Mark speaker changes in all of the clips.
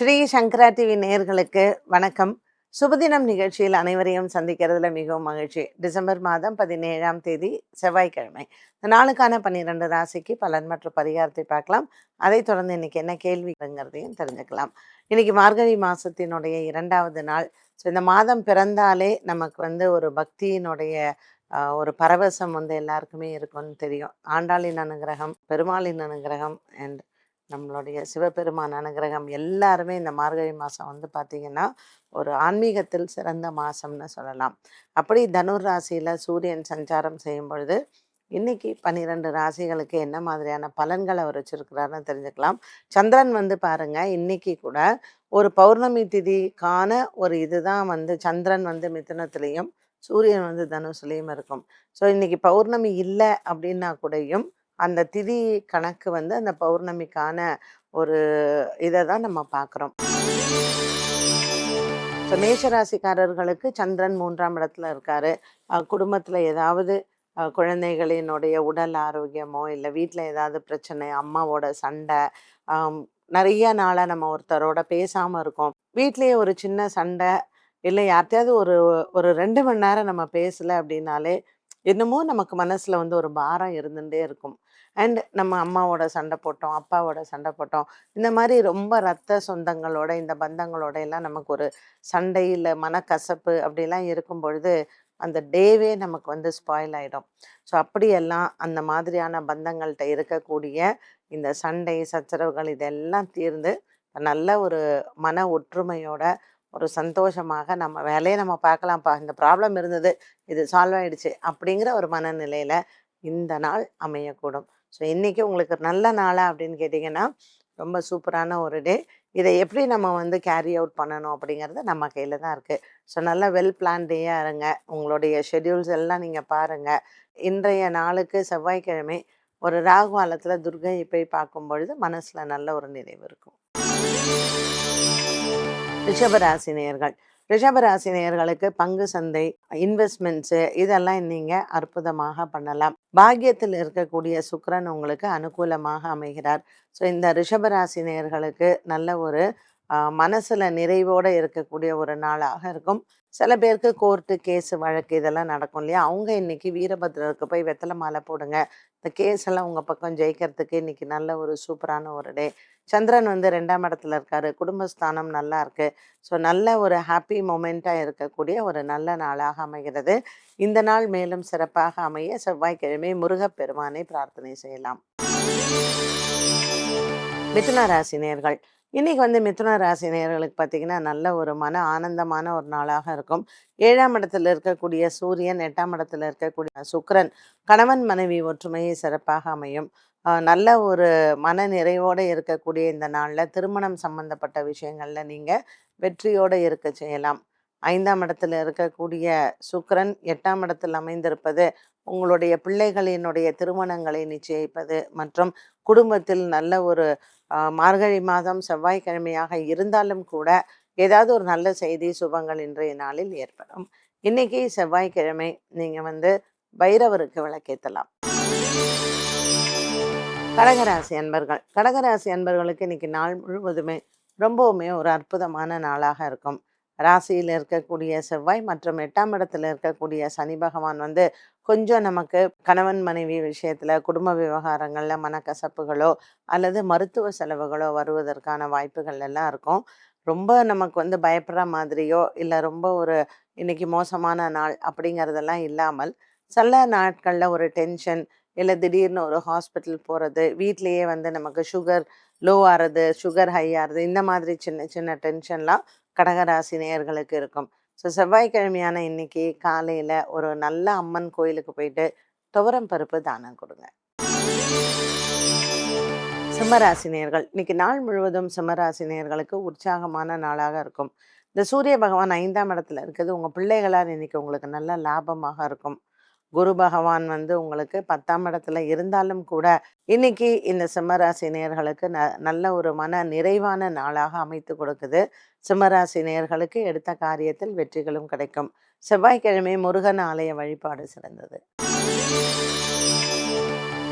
Speaker 1: ஸ்ரீ சங்கரா TV நேர்களுக்கு வணக்கம். சுபதினம் நிகழ்ச்சியில் அனைவரையும் சந்திக்கிறதுல மிகவும் மகிழ்ச்சி. டிசம்பர் மாதம் பதினேழாம் தேதி செவ்வாய்க்கிழமை. இந்த நாளுக்கான பன்னிரெண்டு ராசிக்கு பலன் மற்றும் பரிகாரத்தை பார்க்கலாம். அதைத் தொடர்ந்து இன்னைக்கு என்ன கேள்விங்கிறதையும் தெரிஞ்சுக்கலாம். இன்னைக்கு மார்கழி மாசத்தினுடைய இரண்டாவது நாள். ஸோ இந்த மாதம் பிறந்தாலே நமக்கு வந்து ஒரு பக்தியினுடைய ஒரு பரவசம் வந்து எல்லாருக்குமே இருக்கும்னு தெரியும். ஆண்டாளின் அனுகிரகம் பெருமாளின் அனுகிரகம் அண்ட் நம்மளுடைய சிவபெருமான் அனுகிரகம் எல்லாருமே இந்த மார்கழி மாதம் வந்து பார்த்திங்கன்னா ஒரு ஆன்மீகத்தில் சிறந்த மாதம்னு சொல்லலாம். அப்படி தனுர் ராசியில் சூரியன் சஞ்சாரம் செய்யும் பொழுது இன்னைக்கு பன்னிரெண்டு ராசிகளுக்கு என்ன மாதிரியான பலன்களை அவர் வச்சுருக்கிறாருன்னு தெரிஞ்சுக்கலாம். சந்திரன் வந்து பாருங்கள் இன்னைக்கு கூட ஒரு பௌர்ணமி திதிக்கான ஒரு இதுதான் வந்து சந்திரன் வந்து மிதுனத்திலையும் சூரியன் வந்து தனுசுலேயும் இருக்கும். ஸோ இன்னைக்கு பௌர்ணமி இல்லை அப்படின்னா கூடயும் அந்த திதி கணக்கு வந்து அந்த பௌர்ணமிக்கான ஒரு இதை தான் நம்ம பார்க்குறோம் ஸோ மேஷராசிக்காரர்களுக்கு சந்திரன் மூன்றாம் இடத்துல இருக்காரு. குடும்பத்தில் ஏதாவது குழந்தைகளினுடைய உடல் ஆரோக்கியமோ இல்லை வீட்டில் ஏதாவது பிரச்சனை அம்மாவோட சண்டை நிறைய நாளாக நம்ம ஒருத்தரோட பேசாமல் இருக்கோம். வீட்லேயே ஒரு சின்ன சண்டை இல்லை யார்கிட்டயாவது ஒரு ஒரு ரெண்டு மணி நேரம் நம்ம பேசலை அப்படின்னாலே என்னமோ நமக்கு மனசில் வந்து ஒரு பாரம் இருந்துகிட்டே இருக்கும். அண்ட் நம்ம அம்மாவோட சண்டை போட்டோம் அப்பாவோட சண்டை போட்டோம். இந்த மாதிரி ரொம்ப ரத்த சொந்தங்களோட இந்த பந்தங்களோட எல்லாம் நமக்கு ஒரு சண்டையில் மனக்கசப்பு அப்படிலாம் இருக்கும் பொழுது அந்த டேவே நமக்கு வந்து ஸ்பாயில் ஆகிடும் ஸோ அப்படியெல்லாம் அந்த மாதிரியான பந்தங்கள்கிட்ட இருக்கக்கூடிய இந்த சண்டை சச்சரவுகள் இதெல்லாம் தீர்ந்து நல்ல ஒரு மன ஒற்றுமையோட ஒரு சந்தோஷமாக நம்ம வேலையை நம்ம பார்க்கலாம்ப்பா இந்த ப்ராப்ளம் இருந்தது இது சால்வ் ஆயிடுச்சு அப்படிங்கிற ஒரு மனநிலையில் இந்த நாள் அமையக்கூடும். ஸோ இன்றைக்கி உங்களுக்கு நல்ல நாளா அப்படின்னு கேட்டிங்கன்னா ரொம்ப சூப்பரான ஒரு டே. இதை எப்படி நம்ம வந்து கேரி அவுட் பண்ணணும் அப்படிங்கிறது நம்ம கையில் தான் இருக்குது ஸோ நல்ல வெல் பிளான்டேயாக இருங்க. உங்களுடைய ஷெட்யூல்ஸ் எல்லாம் நீங்கள் பாருங்கள் இன்றைய நாளுக்கு செவ்வாய்க்கிழமை ஒரு ராகு காலத்தில் துர்கையை போய் பார்க்கும் பொழுது மனசில் நல்ல ஒரு நிறைவு இருக்கும். ரிஷபராசி நேயர்கள் ரிஷபராசி நேயர்களுக்கு பங்கு சந்தை இன்வெஸ்ட்மெண்ட்ஸு இதெல்லாம் நீங்கள் அற்புதமாக பண்ணலாம். பாக்கியத்தில் இருக்கக்கூடிய சுக்கரன் உங்களுக்கு அனுகூலமாக அமைகிறார். ஸோ இந்த ரிஷபராசி நேயர்களுக்கு நல்ல ஒரு மனசில் நிறைவோடு இருக்கக்கூடிய ஒரு நாளாக இருக்கும். சில பேருக்கு கோர்ட்டு கேஸு வழக்கு இதெல்லாம் நடக்கும் இல்லையா? அவங்க இன்னைக்கு வீரபத்ரருக்கு போய் வெத்தலை மாலை போடுங்க. இந்த கேஸ் எல்லாம் உங்கள் பக்கம் ஜெயிக்கிறதுக்கு இன்னைக்கு நல்ல ஒரு சூப்பரான ஒரு டே. சந்திரன் வந்து ரெண்டாம் இடத்துல இருக்காரு. குடும்பஸ்தானம் நல்லா இருக்கு. ஸோ நல்ல ஒரு ஹாப்பி மொமெண்ட்டாக இருக்கக்கூடிய ஒரு நல்ல நாளாக அமைகிறது. இந்த நாள் மேலும் சிறப்பாக அமைய செவ்வாய்க்கிழமை முருகப்பெருமானை பிரார்த்தனை செய்யலாம். மிதுன ராசினியர்கள் இன்னைக்கு வந்து மிதுன ராசி நேர்களுக்கு பார்த்தீங்கன்னா நல்ல ஒரு மன ஆனந்தமான ஒரு நாளாக இருக்கும். ஏழாம் இடத்துல இருக்கக்கூடிய சூரியன் எட்டாம் இடத்துல இருக்கக்கூடிய சுக்கரன் கணவன் மனைவி ஒற்றுமையை சிறப்பாக அமையும். நல்ல ஒரு மன நிறைவோடு இருக்கக்கூடிய இந்த நாளில் திருமணம் சம்பந்தப்பட்ட விஷயங்களில் நீங்கள் வெற்றியோடு இருக்க செய்யலாம். ஐந்தாம் இடத்துல இருக்கக்கூடிய சுக்கிரன் எட்டாம் இடத்தில் அமைந்திருப்பது உங்களுடைய பிள்ளைகளினுடைய திருமணங்களை நிச்சயிப்பது மற்றும் குடும்பத்தில் நல்ல ஒரு மார்கழி மாதம் செவ்வாய்க்கிழமையாக இருந்தாலும் கூட ஏதாவது ஒரு நல்ல செய்தி சுபங்கள் இன்றைய நாளில் ஏற்படும். இன்னைக்கு செவ்வாய்க்கிழமை நீங்கள் வந்து பைரவருக்கு விளக்கேற்றலாம். கடகராசி அன்பர்கள். கடகராசி அன்பர்களுக்கு இன்னைக்கு நாள் முழுவதுமே ரொம்பவுமே ஒரு அற்புதமான நாளாக இருக்கும். ராசியில் இருக்கக்கூடிய செவ்வாய் மற்றும் எட்டாம் இடத்துல இருக்கக்கூடிய சனி பகவான் வந்து கொஞ்சம் நமக்கு கணவன் மனைவி விஷயத்துல குடும்ப விவகாரங்கள்ல மனக்கசப்புகளோ அல்லது மருத்துவ செலவுகளோ வருவதற்கான வாய்ப்புகள் எல்லாம் இருக்கும். ரொம்ப நமக்கு வந்து பயப்படுற மாதிரியோ இல்லை ரொம்ப ஒரு இன்னைக்கு மோசமான நாள் அப்படிங்கிறதெல்லாம் இல்லாமல் சில நாட்களில் ஒரு டென்ஷன் இல்லை திடீர்னு ஒரு ஹாஸ்பிட்டல் போகிறது வீட்லேயே வந்து நமக்கு சுகர் லோ ஆகிறது சுகர் ஹை ஆகிறது இந்த மாதிரி சின்ன சின்ன டென்ஷன்லாம் கடகராசி நேயர்களுக்கு இருக்கும். ஸோ செவ்வாய்க்கிழமையான இன்னைக்கு காலையில் ஒரு நல்ல அம்மன் கோயிலுக்கு போயிட்டு துவரம் பருப்பு தானம் கொடுங்க. சிம்மராசினியர்கள் இன்னைக்கு நாள் முழுவதும் சிம்மராசினியர்களுக்கு உற்சாகமான நாளாக இருக்கும். இந்த சூரிய பகவான் ஐந்தாம் இடத்துல இருக்குது. உங்கள் பிள்ளைகளால் இன்னைக்கு உங்களுக்கு நல்ல லாபமாக இருக்கும். குரு பகவான் வந்து உங்களுக்கு பத்தாம் இடத்துல இருந்தாலும் கூட இன்னைக்கு இந்த சிம்மராசி நேர்களுக்கு ந நல்ல ஒரு மன நிறைவான நாளாக அமைத்து கொடுக்குது. சிம்மராசி நேர்களுக்கு எடுத்த காரியத்தில் வெற்றிகளும் கிடைக்கும். செவ்வாய்க்கிழமை முருகன் ஆலய வழிபாடு சிறந்தது.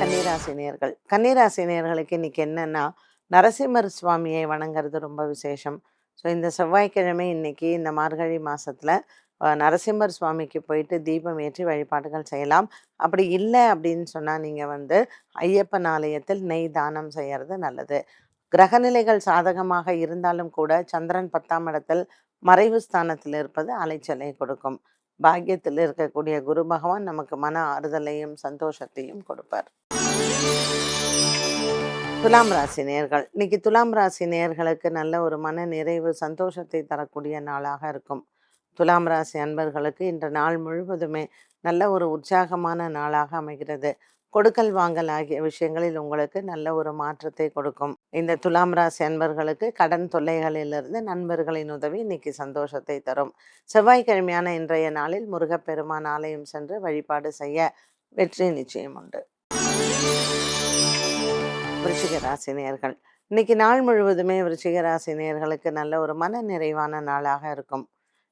Speaker 1: கன்னிராசி நேர்கள் கன்னிராசி நேர்களுக்கு இன்னைக்கு என்னன்னா நரசிம்மர் சுவாமியை வணங்குறது ரொம்ப விசேஷம். ஸோ இந்த செவ்வாய்க்கிழமை இன்னைக்கு இந்த மார்கழி மாசத்துல நரசிம்மர் சுவாமிக்கு போயிட்டு தீபம் ஏற்றி வழிபாடுகள் செய்யலாம். அப்படி இல்லை அப்படின்னு சொன்னால் நீங்கள் வந்து ஐயப்பன் ஆலயத்தில் நெய் தானம் செய்கிறது நல்லது. கிரகநிலைகள் சாதகமாக இருந்தாலும் கூட சந்திரன் பத்தாம் இடத்தில் மறைவு ஸ்தானத்தில் இருப்பது அலைச்சலை கொடுக்கும். பாக்கியத்தில் இருக்கக்கூடிய குரு பகவான் நமக்கு மன ஆறுதலையும் சந்தோஷத்தையும் கொடுப்பார். துலாம் ராசி நேர்கள். இன்னைக்கு துலாம் ராசி நேர்களுக்கு நல்ல ஒரு மன நிறைவு சந்தோஷத்தை தரக்கூடிய நாளாக இருக்கும். துலாம் ராசி அன்பர்களுக்கு இன்று நாள் முழுவதுமே நல்ல ஒரு உற்சாகமான நாளாக அமைகிறது. கொடுக்கல் வாங்கல் ஆகிய விஷயங்களில் உங்களுக்கு நல்ல ஒரு மாற்றத்தை கொடுக்கும். இந்த துலாம் ராசி அன்பர்களுக்கு கடன் தொல்லைகளிலிருந்து நண்பர்களின் உதவி இன்னைக்கு சந்தோஷத்தை தரும். செவ்வாய்க்கிழமையான இன்றைய நாளில் முருகப்பெருமான் ஆலயம் சென்று வழிபாடு செய்ய வெற்றி நிச்சயம் உண்டு. விருச்சிக ராசி நேர்கள் இன்னைக்கு நாள் முழுவதுமே விருச்சிக ராசி நேர்களுக்கு நல்ல ஒரு மன நிறைவான நாளாக இருக்கும்.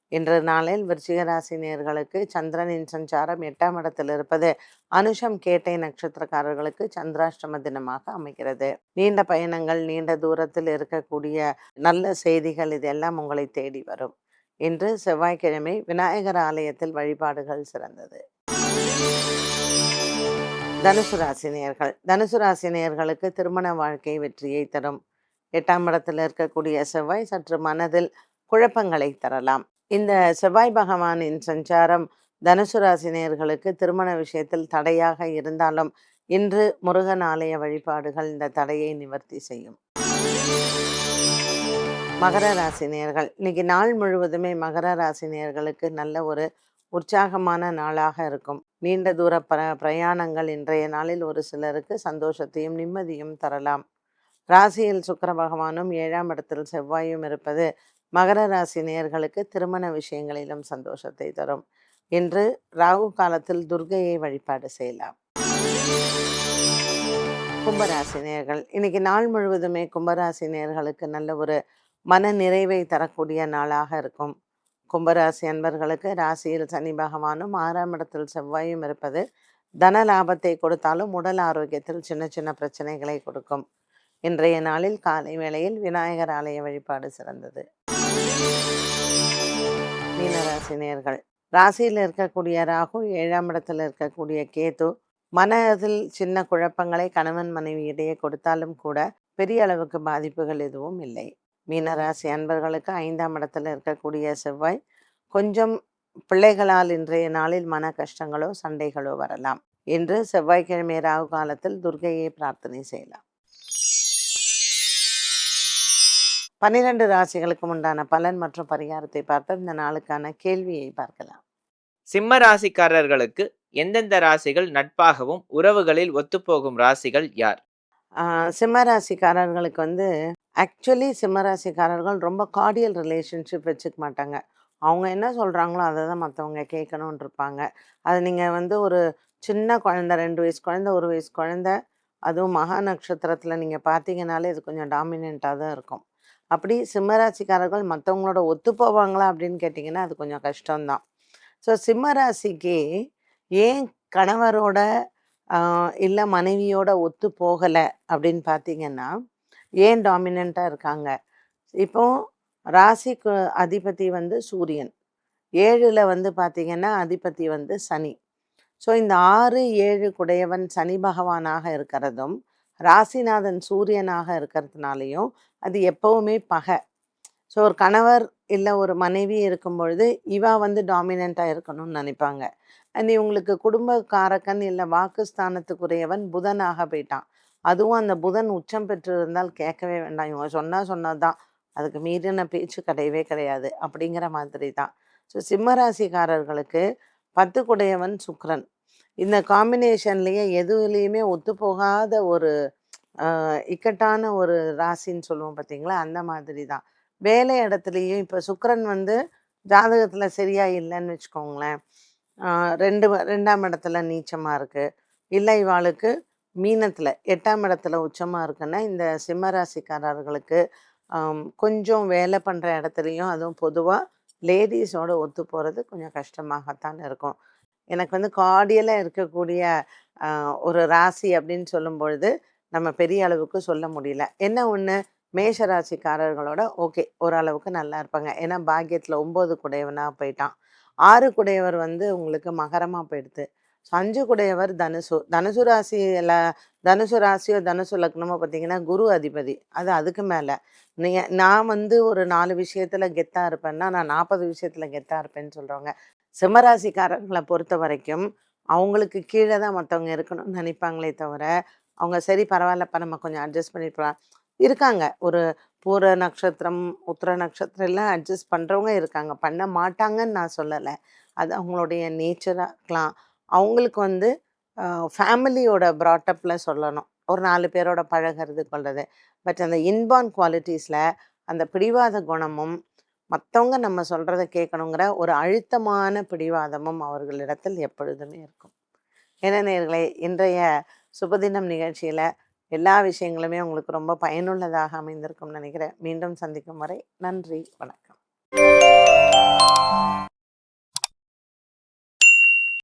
Speaker 1: இன்று நாளில் விருச்சிகராசி நேர்களுக்கு சந்திரனின் சஞ்சாரம் எட்டாம் இடத்தில் இருப்பது அனுஷம் கேட்டை நட்சத்திரக்காரர்களுக்கு சந்திராஷ்டம தினமாக அமைகிறது. நீண்ட பயணங்கள் நீண்ட தூரத்தில் இருக்கக்கூடிய நல்ல செய்திகள் இதெல்லாம் உங்களை தேடி வரும். இன்று செவ்வாய்க்கிழமை விநாயகர் ஆலயத்தில் வழிபாடுகள் சிறந்தது. தனுசு ராசி தனுசு ராசி திருமண வாழ்க்கை வெற்றியை தரும். எட்டாம் இடத்தில் இருக்கக்கூடிய செவ்வாய் சற்று மனதில் குழப்பங்களை தரலாம். இந்த செவ்வாய் பகவானின் சஞ்சாரம் தனுசு ராசி திருமண விஷயத்தில் தடையாக இருந்தாலும் இன்று முருகன் ஆலய வழிபாடுகள் இந்த தடையை நிவர்த்தி செய்யும். மகர ராசி நேயர்கள் இன்னைக்கு நாள் முழுவதுமே மகர ராசினியர்களுக்கு நல்ல ஒரு உற்சாகமான நாளாக இருக்கும். நீண்ட தூர பிர பிரயாணங்கள் இன்றைய நாளில் ஒரு சிலருக்கு சந்தோஷத்தையும் நிம்மதியும் தரலாம். ராசியில் சுக்கர பகவானும் ஏழாம் இடத்தில் செவ்வாயும் இருப்பது மகர ராசி நேயர்களுக்கு திருமண விஷயங்களிலும் சந்தோஷத்தை தரும். இன்று ராகு காலத்தில் துர்கையை வழிபாடு செய்யலாம். கும்பராசி நேர்கள் இன்னைக்கு நாள் முழுவதுமே கும்பராசி நேர்களுக்கு நல்ல ஒரு மன நிறைவை தரக்கூடிய நாளாக இருக்கும். கும்பராசி அன்பர்களுக்கு ராசியில் சனி பகவானும் ஆறாம் இடத்தில் செவ்வாயும் இருப்பது தன லாபத்தை கொடுத்தாலும் உடல் ஆரோக்கியத்தில் சின்ன சின்ன பிரச்சனைகளை கொடுக்கும். இன்றைய நாளில் காலை வேளையில் விநாயகர் ஆலய வழிபாடு சிறந்தது. மீனராசி நேர்கள் ராசியில் இருக்கக்கூடிய ராகு ஏழாம் இடத்தில் இருக்கக்கூடிய கேது மனதில் சின்ன குழப்பங்களை கணவன் மனைவி இடையே கொடுத்தாலும் கூட பெரிய அளவுக்கு பாதிப்புகள் எதுவும் இல்லை. மீனராசி அன்பர்களுக்கு ஐந்தாம் இடத்துல இருக்கக்கூடிய செவ்வாய் கொஞ்சம் பிள்ளைகளால் இன்றைய நாளில் மன கஷ்டங்களோ சண்டைகளோ வரலாம். இன்று செவ்வாய்க்கிழமை ராகு காலத்தில் துர்கையை பிரார்த்தனை செய்யலாம். பன்னிரண்டு ராசிகளுக்கு உண்டான பலன் மற்றும் பரிகாரத்தை பார்த்து இந்த நாளுக்கான கேள்வியை பார்க்கலாம்.
Speaker 2: சிம்ம ராசிக்காரர்களுக்கு எந்தெந்த ராசிகள் நட்பாகவும் உறவுகளில் ஒத்துப்போகும் ராசிகள் யார்?
Speaker 1: சிம்ம ராசிக்காரர்களுக்கு வந்து ஆக்சுவலி சிம்ம ராசிக்காரர்கள் ரொம்ப கார்டியல் ரிலேஷன்ஷிப் வச்சுக்க மாட்டாங்க. அவங்க என்ன சொல்கிறாங்களோ அதை தான் மற்றவங்க கேட்கணும்னு இருப்பாங்க. அது நீங்கள் வந்து ஒரு சின்ன குழந்த ரெண்டு வயசு குழந்த ஒரு வயசு குழந்த அதுவும் மகா நட்சத்திரத்தில் நீங்கள் பார்த்தீங்கனாலே இது கொஞ்சம் டாமினண்ட்டாக தான் இருக்கும். அப்படி சிம்மராசிக்காரர்கள் மற்றவங்களோட ஒத்து போவாங்களா அப்படின்னு கேட்டிங்கன்னா அது கொஞ்சம் கஷ்டம்தான். ஸோ சிம்மராசிக்கு ஏன் கணவரோட இல்லை மனைவியோட ஒத்து போகலை அப்படின்னு பார்த்தீங்கன்னா ஏன் டாமினண்ட்டாக இருக்காங்க? இப்போ ராசிக்கு அதிபதி வந்து சூரியன். ஏழில் வந்து பார்த்தீங்கன்னா அதிபதி வந்து சனி. ஸோ இந்த ஆறு ஏழு குடையவன் சனி பகவானாக இருக்கிறதும் ராசிநாதன் சூரியனாக இருக்கிறதுனாலையும் அது எப்பவுமே பகை. ஸோ ஒரு கணவர் இல்லை ஒரு மனைவி இருக்கும் பொழுது இவா வந்து டாமினண்ட்டாக இருக்கணும்னு நினைப்பாங்க. அண்ட் இவங்களுக்கு குடும்பக்காரக்கன் இல்லை வாக்குஸ்தானத்துக்குரியவன் புதனாக போயிட்டான். அதுவும் அந்த புதன் உச்சம் பெற்று இருந்தால் கேட்கவே வேண்டாம். இவங்க சொன்னால் தான் அதுக்கு மீறின பேச்சு கிடையவே கிடையாது. அப்படிங்கிற மாதிரி தான் ஸோ சிம்மராசிக்காரர்களுக்கு பத்து குடையவன் சுக்ரன் இந்த காம்பினேஷன்லேயே எதுலேயுமே ஒத்துப்போகாத ஒரு இக்கட்டான ஒரு ராசின்னு சொல்லுவோம் பார்த்தீங்களா? அந்த மாதிரி தான். வேலை இடத்துலையும் இப்போ சுக்கரன் வந்து ஜாதகத்தில் சரியாக இல்லைன்னு வச்சுக்கோங்களேன். ரெண்டு வ- ரெண்டாம் இடத்துல நீச்சமாக இருக்குது இல்லை இவாளுக்கு மீனத்தில் எட்டாம் இடத்துல உச்சமாக இருக்குன்னா இந்த சிம்மராசிக்காரர்களுக்கு கொஞ்சம் வேலை பண்ணுற இடத்துலையும் அதுவும் பொதுவாக லேடிஸோட ஒத்து போகிறது கொஞ்சம் கஷ்டமாகத்தான் இருக்கும். எனக்கு வந்து கார்டியலாக இருக்கக்கூடிய ஒரு ராசி அப்படின்னு சொல்லும் பொழுது நம்ம பெரிய அளவுக்கு சொல்ல முடியல. என்ன ஒன்று மேஷராசிக்காரர்களோட ஓகே ஓரளவுக்கு நல்லா இருப்பாங்க. ஏன்னா பாக்கியத்தில் ஒம்பது குடையவனாக போயிட்டான். ஆறு குடையவர் வந்து உங்களுக்கு மகரமாக போயிடுது. ஸோ அஞ்சு குடையவர் தனுசு. தனுசு ராசியில் தனுசு ராசியோ தனுசு லக்னமோ பார்த்தீங்கன்னா குரு அதிபதி. அது அதுக்கு மேலே. நீ நான் வந்து ஒரு நாலு விஷயத்தில் கெத்தாக இருப்பேன்னா நான் நாற்பது விஷயத்தில் கெத்தாக இருப்பேன்னு சொல்கிறவங்க சிம்மராசிக்காரர்களை பொறுத்த வரைக்கும் அவங்களுக்கு கீழே தான் மற்றவங்க இருக்கணும்னு நினைப்பாங்களே தவிர அவங்க சரி பரவாயில்லப்பா நம்ம கொஞ்சம் அட்ஜஸ்ட் பண்ணிக்கலாம் இருக்காங்க. ஒரு பூர நட்சத்திரம் உத்திர நட்சத்திரம் எல்லாம் அட்ஜஸ்ட் பண்ணுறவங்க இருக்காங்க. பண்ண மாட்டாங்கன்னு நான் சொல்லலை. அது அவங்களுடைய நேச்சராக இருக்கலாம். அவங்களுக்கு வந்து ஃபேமிலியோட ப்ராட்டப்பில் சொல்லணும். ஒரு நாலு பேரோட பழகிறது கொள்வது பட் அந்த இன்பார்ன் குவாலிட்டிஸில் அந்த பிடிவாத குணமும் மற்றவங்க நம்ம சொல்கிறத கேட்கணுங்கிற ஒரு அழுத்தமான பிடிவாதமும் அவர்களிடத்தில் எப்பொழுதுமே இருக்கும். என்ன நேர்களே இன்றைய சுபதினம் நிகழ்ச்சியில் எல்லா விஷயங்களுமே உங்களுக்கு ரொம்ப பயனுள்ளதாக அமைந்திருக்கும் நினைக்கிறேன். மீண்டும் சந்திக்கும் வரை நன்றி வணக்கம்.